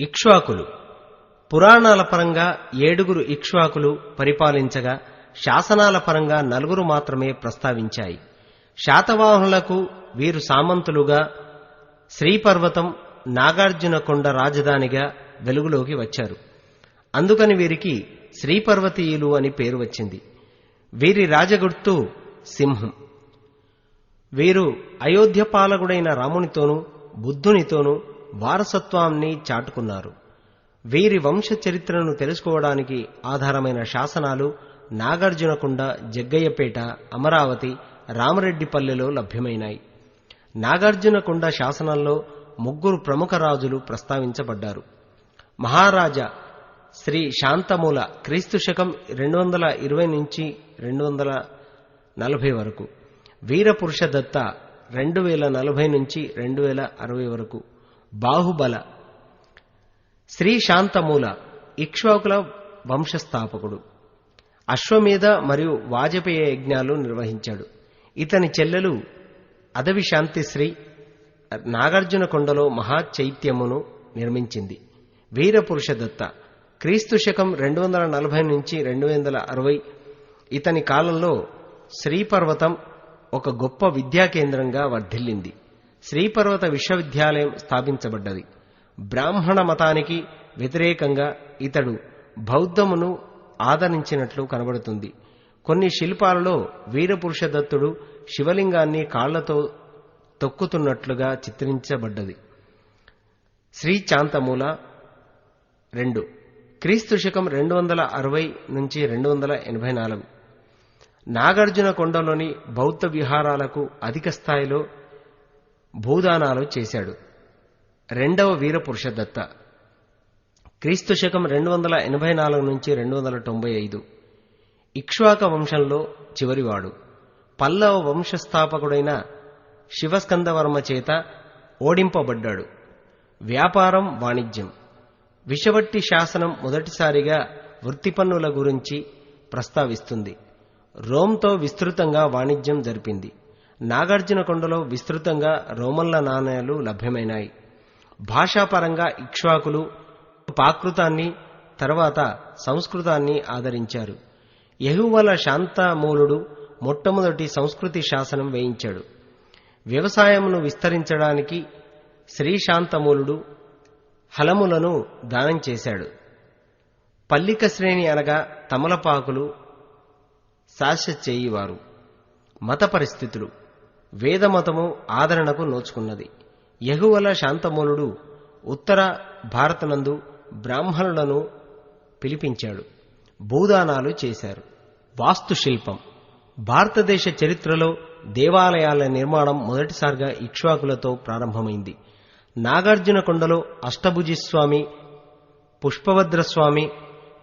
ఇక్ష్వాకులు. పురాణాల పరంగా ఏడుగురు ఇక్ష్వాకులు పరిపాలించగా శాసనాల పరంగా నలుగురు మాత్రమే ప్రస్తావించాయి. శాతవాహనులకు వీరు సామంతులుగా శ్రీపర్వతం నాగార్జునకొండ రాజధానిగా వెలుగులోకి వచ్చారు. అందుకని వీరికి శ్రీపర్వతీయులు అని పేరు వచ్చింది. వీరి రాజగుర్తు సింహం. వీరు అయోధ్య పాలకుడైన రామునితోనూ బుద్ధునితోనూ వారసత్వాన్ని చాటుకున్నారు. వీరి వంశ చరిత్రను తెలుసుకోవడానికి ఆధారమైన శాసనాలు నాగార్జునకొండ జగ్గయ్యపేట అమరావతి రామరెడ్డిపల్లెలో లభ్యమైనాయి. నాగార్జునకొండ శాసనంలో ముగ్గురు ప్రముఖ రాజులు ప్రస్తావించబడ్డారు. మహారాజా శ్రీ శాంతమూల క్రీస్తు శకం రెండు వందల ఇరవై నుంచి రెండు వందల నలభై వరకు వీరపురుష దత్త రెండు వేల నలభై నుంచి రెండు వేల అరవై వరకు బాహుబల శ్రీ శాంతమూల ఇక్ష్వాకుల వంశస్థాపకుడు. అశ్వమేధ మరియు వాజపేయ యజ్ఞాలు నిర్వహించాడు. ఇతని చెల్లెలు అదవి శాంతిశ్రీ నాగార్జునకొండలో మహా చైత్యమును నిర్మించింది. వీరపురుష దత్త క్రీస్తు శకం రెండు వందల నలభై నుంచి రెండు వందల అరవై ఇతని కాలంలో శ్రీపర్వతం ఒక గొప్ప విద్యా కేంద్రంగా వర్ధిల్లింది. శ్రీపర్వత విశ్వవిద్యాలయం స్థాపించబడ్డది. బ్రాహ్మణ మతానికి వ్యతిరేకంగా ఇతడు బౌద్ధమును ఆదరించినట్లు కనబడుతుంది. కొన్ని శిల్పాలలో వీరపురుష దత్తుడు శివలింగాన్ని కాళ్ళతో తొక్కుతున్నట్లుగా చిత్రించబడ్డది. శ్రీ చాంతమూల రెండు. క్రీస్తు శకం రెండు వందల అరవై నుంచి రెండు వందల ఎనభై నాలుగు. నాగార్జున కొండలోని బౌద్ధ విహారాలకు అధిక స్థాయిలో భూదానాలు చేశాడు. రెండవ వీరపురుషదత్త. క్రీస్తు శకం రెండు వందల ఎనభై నాలుగు నుంచి రెండు వందల తొంభై ఐదు. ఇక్ష్వాక వంశంలో చివరివాడు. పల్లవ వంశస్థాపకుడైన శివస్కందవర్మ చేత ఓడింపబడ్డాడు. వ్యాపారం వాణిజ్యం. విషవట్టి శాసనం మొదటిసారిగా వృత్తిపన్నుల గురించి ప్రస్తావిస్తుంది. రోమ్తో విస్తృతంగా వాణిజ్యం జరిపింది. నాగార్జునకొండలో విస్తృతంగా రోమన్ల నాణేలు లభ్యమైనాయి. భాషాపరంగా ఇక్ష్వాకులు పాకృతాన్ని తర్వాత సంస్కృతాన్ని ఆదరించారు. యహువల శాంతమూలుడు మొట్టమొదటి సంస్కృతి శాసనం వేయించాడు. వ్యవసాయమును విస్తరించడానికి శ్రీశాంతమూలుడు హలములను దానం చేశాడు. పల్లిక శ్రేణి అనగా తమలపాకులు శాస చేయివారు. మత పరిస్థితులు. వేదమతము ఆదరణకు నోచుకున్నది. యహువల శాంతమూలుడు ఉత్తర భారతనందు బ్రాహ్మణులను పిలిపించాడు. భూదానాలు చేశారు. వాస్తుశిల్పం. భారతదేశ చరిత్రలో దేవాలయాల నిర్మాణం మొదటిసారిగా ఇక్ష్వాకులతో ప్రారంభమైంది. నాగార్జునకొండలో అష్టభుజిస్వామి పుష్పభద్రస్వామి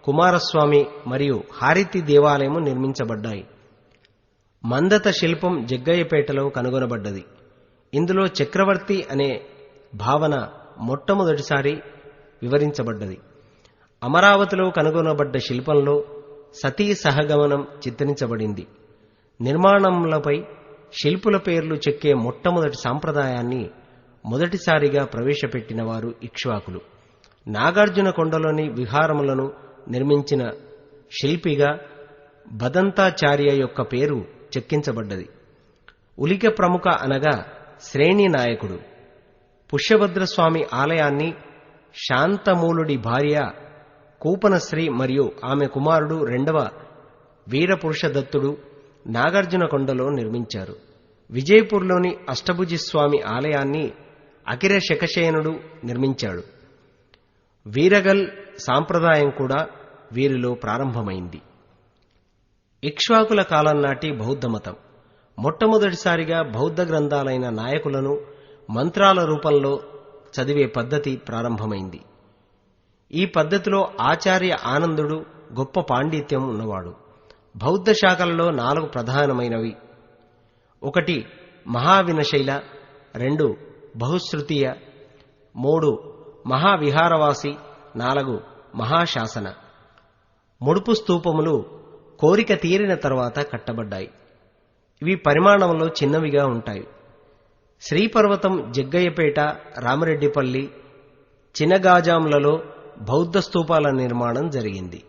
కుమారస్వామి మరియు హారితి దేవాలయము నిర్మించబడ్డాయి. మందత శిల్పం జగ్గయ్యపేటలో కనుగొనబడ్డది. ఇందులో చక్రవర్తి అనే భావన మొట్టమొదటిసారి వివరించబడ్డది. అమరావతిలో కనుగొనబడ్డ శిల్పంలో సతీ సహగమనం చిత్రించబడింది. నిర్మాణములపై శిల్పుల పేర్లు చెక్కే మొట్టమొదటి సాంప్రదాయాన్ని మొదటిసారిగా ప్రవేశపెట్టిన వారు ఇక్ష్వాకులు. నాగార్జున కొండలోని విహారములను నిర్మించిన శిల్పిగా బదంతాచార్య యొక్క పేరు చెక్కించబడ్డది. ఉలిక ప్రముఖ అనగా శ్రేణి నాయకుడు. పుష్యభద్రస్వామి ఆలయాన్ని శాంతమూలుడి భార్య కూపనశ్రీ మరియు ఆమె కుమారుడు రెండవ వీరపురుష దత్తుడు నాగార్జునకొండలో నిర్మించారు. విజయపూర్లోని అష్టభుజిస్వామి ఆలయాన్ని అఖిర శకశయనుడు నిర్మించాడు. వీరగల్ సాంప్రదాయం కూడా వీరిలో ప్రారంభమైంది. ఇక్ష్వాకుల కాలం నాటి బౌద్ధమతం మొట్టమొదటిసారిగా బౌద్ధ గ్రంథాలైన నాయకులను మంత్రాల రూపంలో చదివే పద్ధతి ప్రారంభమైంది. ఈ పద్ధతిలో ఆచార్య ఆనందుడు గొప్ప పాండిత్యం ఉన్నవాడు. బౌద్ధ శాఖలలో నాలుగు ప్రధానమైనవి. ఒకటి మహావినశైల. రెండు బహుశ్రుతీయ. మూడు మహావిహారవాసి. నాలుగు మహాశాసన. ముడుపు స్తూపములు కోరిక తీరిన తర్వాత కట్టబడ్డాయి. ఇవి పరిమాణంలో చిన్నవిగా ఉంటాయి. శ్రీపర్వతం జగ్గయ్యపేట రామరెడ్డిపల్లి చినగాజాంలలో బౌద్ధ స్తూపాల నిర్మాణం జరిగింది.